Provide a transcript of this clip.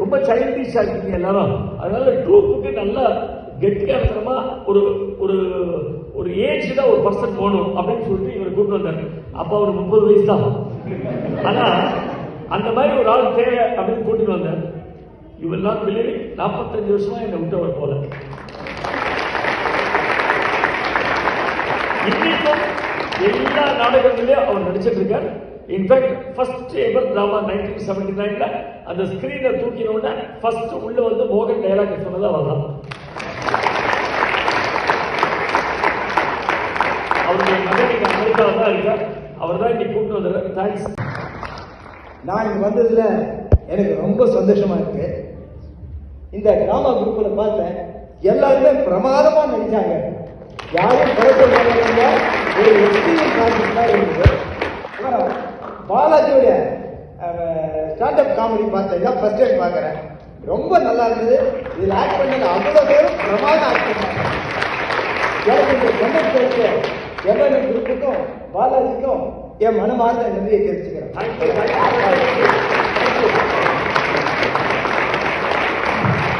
ரொம்ப ஆக்டிவிஸ்டா இருக்கீங்க எல்லாரும். அதனால ட்ரூப்புக்கு நல்லா கெட்டிக்காரத்தனமா ஒரு ஒரு ஒரு ஏஜ் தான் ஒரு பர்சன் போகணும் அப்படின்னு சொல்லிட்டு இவர் கூப்பிட்டு வந்தார். அப்ப அவர் முப்பது வயசு தான் ஆனா அந்த மாதிரி ஒரு ஆள் தேவை அப்படின்னு கூட்டிட்டு வந்தார். இவர் நான் நாற்பத்தஞ்சு வருஷமா என்னை விட்டவர் போல இன்னைக்கும் எல்லா நாடகங்களையும் அவர் நடிச்சிட்டு இருக்கார். In fact first ever drama nineteen seventy நைன்ல அந்த ஸ்கிரீனை தூக்கின உடனே ஃபர்ஸ்ட் உள்ள வந்து மோகன் டைலாக் சொன்னது வரலாம் அவருடைய மகன் இங்க அமெரிக்காவில் தான் இருக்கார் அவர் தான் இன்னைக்கு கூப்பிட்டு வந்தார். தேங்க்ஸ் நான் இங்க வந்ததுல எனக்கு ரொம்ப சந்தோஷமா இருக்கு. இந்த டிராமா குரூப்ல பார்த்தேன். எல்லாருமே பிரமாதமா நினைச்சாங்க யாரும் குறை சொல்றாங்க ஒரு எக்ஸ்பீரியன்ஸ் ஆர்டிஸ்ட் தான் இருந்தது. ஸ்டாண்டப் காமெடி பார்த்தேன் இதான் ஃபர்ஸ்ட் டைம் பார்க்குறேன். ரொம்ப நல்லா இருந்தது. இதில் ஆக்ட் பண்ணது அவ்வளோ பேரும் பிரமாத ஆக்ட் பண்ணாங்க எனக்கு இந்த எம்எல்ஏ குரூப்புக்கும் பாலாஜிக்கும் என் மனமார்ந்த நன்றியை தெரிவிச்சுக்கிறேன்.